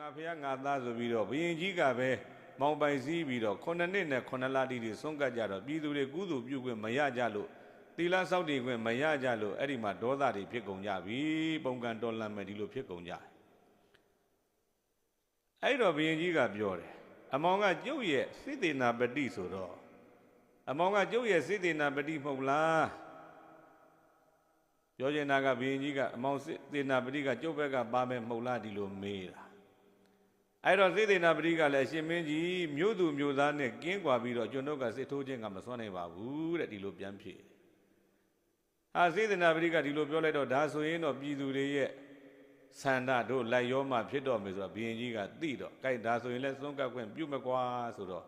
ငါဖះငါသားဆိုပြီးတော့ဘယင်ကြီးကပဲမောင်ပိုင်စည်းပြီးတော့9နှစ်နဲ့9လတိတိဆုံးကတ်ကြတော့ပြည်သူတွေကုသိုလ်ပြုခွင့်မရကြလို့သီလစောင့်တည်ခွင့်မရကြလို့အဲ့ဒီမှာဒေါသတွေဖြစ်ကုန်ကြပြီပုံကံတော်လန့်မဲ့ဒီလိုဖြစ်ကုန်ကြတယ်အဲ့တော့ဘယင်ကြီးကပြောတယ်အမောင်ကကျုပ်ရဲ့စိတေနာပတိဆိုတော့အမောင်ကကျုပ်ရဲ့စိတေနာပတိမဟုတ်လားပြောချင်တာကဘယင်ကြီးကအမောင်စိတေနာပတိကကျုပ်ဘက်ကပါမယ်မဟုတ်လားဒီလိုမေးတာ အဲ့တော့စိတေနာပတိကလည်းရှင်မင်းကြီးမြို့သူမြို့သားနဲ့ကင်းကွာပြီးတော့ကျွန်တော်ကစစ်ထိုးခြင်းကမစွန့်နိုင်ပါဘူးတဲ့ဒီလိုပြန်ဖြေဟာစိတေနာပတိကဒီလိုပြောလိုက်တော့ဒါဆိုရင်တော့ပြည်သူတွေရဲ့ဆန္ဒတို့လိုက်ရောမှဖြစ်တော့မယ်ဆိုတော့ဘုရင်ကြီးကသိတော့ကြိုက်ဒါဆိုရင်လည်းစွန့်ကပ်ခွင့်ပြုမကွာဆိုတော့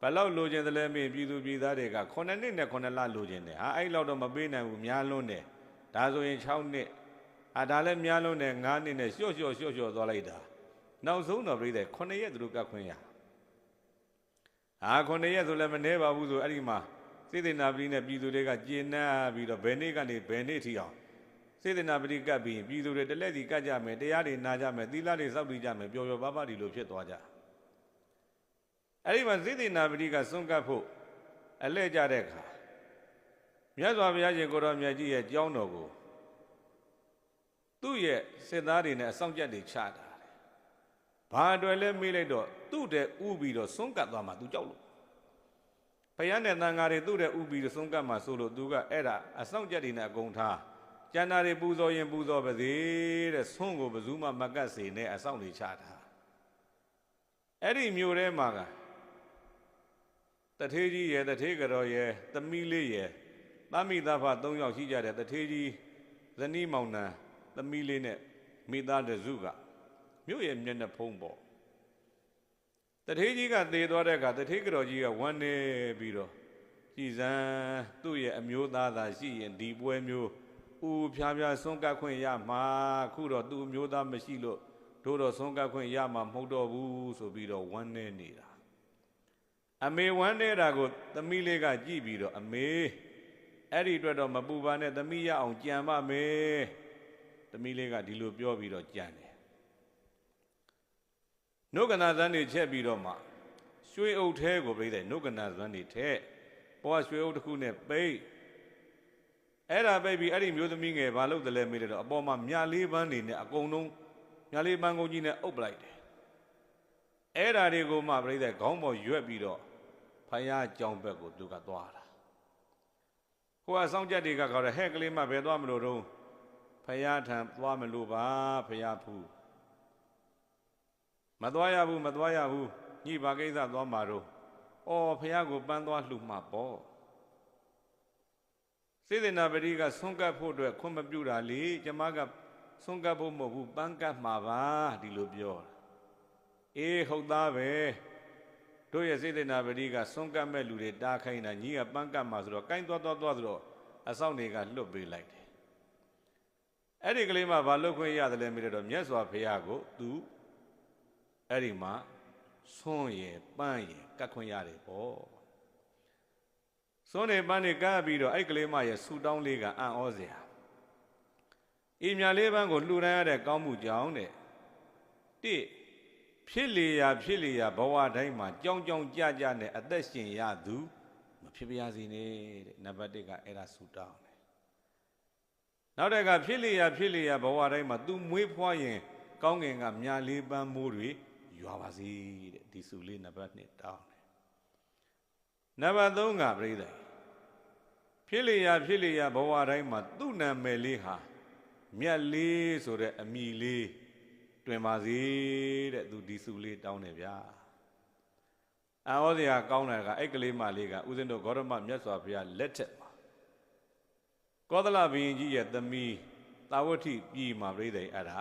ဘယ်လောက်လိုချင်တယ်လဲမင်းပြည်သူပြည်သားတွေက9နှစ်နဲ့9လလိုချင်တယ်ဟာအဲ့လောက်တော့မပေးနိုင်ဘူးများလွန်းတယ်ဒါဆိုရင်6နှစ်အာဒါလည်းများလွန်းတယ်9နှစ်နဲ့လျှော့လျှော့လျှော့လျှော့သွားလိုက်တာ နောက်ဆုံးတော့ပြိတဲ့9ရက်သူတို့ကတ်ခွင့်ရဟာ9ရက်ဆိုလည်းမနှဲပါဘူးဆိုအဲ့ဒီမှာစေတနာပတိနဲ့ပြည်သူတွေကကျေနပ်ပြီးတော့ဘယ်နေ့ကနေဘယ်နေ့ထိအောင်စေတနာပတိကပ်ပြီးပြည်သူတွေတလက်စီကတ်ကြမယ်တရားတွေနာကြမယ်သီလတွေစောင့်တည်ကြမယ်ပျော်ပျော်ပါးပါးဒီလိုဖြစ်သွားကြအဲ့ဒီမှာစေတနာပတိကစွန့်ကပ်ဖို့အလဲကြတဲ့အခါမြတ်စွာဘုရားရှင်ကိုရောမြတ်ကြီးရဲ့ကြောင်းတော်ကိုသူ့ရဲ့စစ်သားတွေနဲ့အဆောင်ကြက်တွေချတာတယ် ဘာအတွက်လဲမေးလိုက်တော့သူ့တဲ့ဥပြီးတော့စွန့်ကပ်သွားမှသူကြောက်လို့ဘုရားနဲ့တန်ဃာတွေသူ့တဲ့ဥပြီးတော့စွန့်ကပ်မှဆိုလို့သူကအဲ့ဒါအဆောင်ကြက်တွေနဲ့အကုန်ထားကျန်တာတွေပူဇော်ရင်ပူဇော်ပါစေတဲ့ဆွန့်ကိုဘယ်သူမှမကတ်စေနဲ့အဆောင်တွေချတာအဲ့ဒီမျိုးထဲမှာကတထေးကြီးရဲ့တထေးကတော်ရဲ့သမီးလေးရဲ့သမိသားဖ၃ယောက်ရှိကြတဲ့တထေးကြီးဇနီးမောင်နှံသမီးလေးနဲ့မိသားတစုက မြို့ရဲ့မျက်နှာဖုံးပေါ့တထေးကြီးကသေသွားတဲ့အခါတထေးကတော်ကြီးကဝမ်းနေပြီးတော့ကြည်စံသူ့ရဲ့အမျိုးသားသာရှိရင်ဒီပွဲမျိုးဦးဖြားဖြားဆုံးကပ်ခွင့်ရမှာခုတော့သူ့အမျိုးသားမရှိလို့တို့တော့ဆုံးကပ်ခွင့်ရမှာမဟုတ်တော့ဘူးဆိုပြီးတော့ဝမ်းနေနေတာအမေဝမ်းနေတာကိုသမီးလေးကကြည့်ပြီးတော့အမေအဲ့ဒီအတွက်တော့မပူပါနဲ့သမီးရအောင်ကြံပါမယ်သမီးလေးကဒီလိုပြောပြီးတော့ကြံတယ် နှုတ်ကနာဇန်းတွေချက်ပြီးတော့မှရွှေအုပ်ထဲကိုပြိတဲ့နှုတ်ကနာဇန်းတွေထဲပေါ်ရွှေအုပ်တစ်ခုနဲ့ပိတ်အဲ့ဒါပိတ်ပြီးအဲ့ဒီမျိုးသမီးငယ်ဘာလို့တလဲမေးတယ်တော့အပေါ်မှာမြလေးပန်းနေနဲ့အကုန်လုံးမြလေးပန်းကုန်ကြီးနဲ့အုပ်ပလိုက်တယ်အဲ့ဒါတွေကိုမှပြိတဲ့ခေါင်းပေါ်ရွက်ပြီးတော့ဖယားကြောင်ဘက်ကိုသူကသွားတာဟိုအဆောင်ချက်တွေကခေါ်တယ်ဟဲ့ကလေးမဘယ်သွားမလို့တော့ဖယားထံသွားမလို့ပါဖယားဖူး မသွားရဘူးမသွားရဘူးညိပါကိစ္စသွားမှာတော့အော်ဖယားကိုပန်းသွားလှူမှာပေါ့စေတနာပတိကဆွန့်ကပ်ဖို့အတွက်ခွင့်မပြုတာလေကျမကဆွန့်ကပ်ဖို့မဟုတ်ဘူးပန်းကပ်မှာပါဒီလိုပြောတာအေးဟုတ်သားပဲတို့ရဲ့စေတနာပတိကဆွန့်ကပ်မဲ့လူတွေတားခိုင်းတာညီကပန်းကပ်မှာဆိုတော့ကိုင်းသွားသွားသွားဆိုတော့အဆောင်တွေကလွတ်ပေးလိုက်တယ်အဲ့ဒီကလေးမှဘာလွတ်ခွင့်ရတယ်လဲမေးတော့မြတ်စွာဘုရားကိုသူ အဲ့ဒီမှာဆွန့်ရယ်ပန်းရယ်ကတ်ခွင့်ရတယ်ပေါ့စွန်းနေပန်းနေကပ်ပြီးတော့အဲ့ကလေးမရဲ့ဆူတောင်းလေးကအံ့ဩစရာဤမြလေးပန်းကိုလှူဒန်းရတဲ့ကောင်းမှုကြောင့်တဲ့တိဖြစ်လေရာဖြစ်လေရာဘဝတိုင်းမှာကြောင်းကြောင်းကြကြနဲ့အသက်ရှင်ရသူမဖြစ်ပါစေနဲ့တဲ့နံပါတ်1ကအဲ့ဒါဆူတောင်းတယ်နောက်တက်ကဖြစ်လေရာဖြစ်လေရာဘဝတိုင်းမှာ तू မွေးဖွားရင် ကောင်းငင်ကမြလေးပန်းမိုးတွေ ရွာပါစေတဲ့ဒီဆူလေးနံပါတ်2တောင်းတယ်နံပါတ်3ကပြိဿဖြစ်လေရာဖြစ်လေရာဘဝတိုင်းမှာသူ့နာမည်လေးဟာမြတ်လေးဆိုတဲ့အမိလေးတွင်ပါစေတဲ့သူဒီစုလေးတောင်းတယ်ဗျာအာဟောစရာကောင်းတယ်ကအဲ့ကလေးမလေးကဦးဇင်းတို့ဂေါရမမြတ်စွာဘုရားလက်ထက်မှာကောသလဘုရင်ကြီးရဲ့သမီးတာဝတိပြည်မှာပြိသိအဲ့ဒါ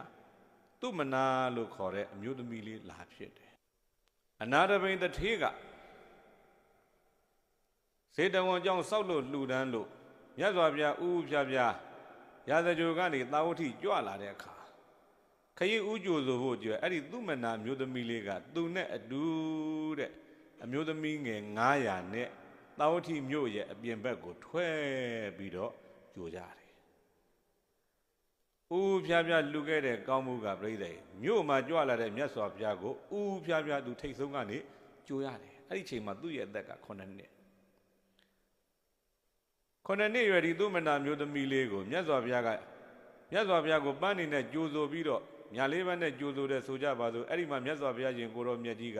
သူမနာလို့ခေါ်တဲ့အမျိုးသမီးလေးလာဖြစ်တယ်အနာတပိန်တထေးကဇေတဝန်ကြောင့်စောက်လို့လှူဒန်းလို့မြတ်စွာဘုရားဥဥဖြားဖြားရာဇဂိုကနေတာဝတိကြွလာတဲ့အခါခရီးဥကြိုဆိုဖို့ကြွအဲ့ဒီသူမနာမျိုးသမီးလေးကသူနဲ့အတူတဲ့အမျိုးသမီးငယ်900နဲ့တာဝတိမြို့ရဲ့အပြင်ဘက်ကိုထွက်ပြီးတော့ကြိုကြတယ် ဦးဖျားဖျားလှူခဲ့တဲ့ကောင်းမှုကပြိဿမြို့မှာကြွလာတဲ့မြတ်စွာဘုရားကိုဦးဖျားဖျားသူထိတ်ဆုံးကနေကြိုးရတယ်အဲ့ဒီချိန်မှာသူ့ရဲ့အသက်က9နှစ်9နှစ်ရွယ်ဒီသူမနာမျိုးသမီးလေးကိုမြတ်စွာဘုရားကမြတ်စွာဘုရားကိုပန်းနေနဲ့ကြိုးဆိုပြီးတော့ညာလေးဘက်နဲ့ကြိုးဆိုတဲ့ဆိုကြပါစို့အဲ့ဒီမှာမြတ်စွာဘုရားရှင်ကိုရောမြတ်ကြီးက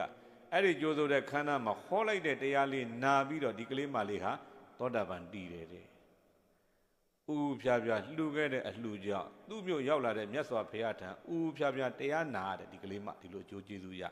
အဲ့ဒီကြိုးဆိုတဲ့ခန္ဓာမှာဟောလိုက်တဲ့တရားလေးနာပြီးတော့ဒီကလေးမလေးဟာသောတာပန်တည်တယ်တဲ့ ဥဖြားဖြားလှူခဲ့တဲ့အလှူကြောင့်သူ့မျိုးရောက်လာတဲ့မြတ်စွာဘုရားထံဥဖြားဖြားတရားနာတဲ့ဒီကလေးမှဒီလိုကြိုးကျေးဇူးရ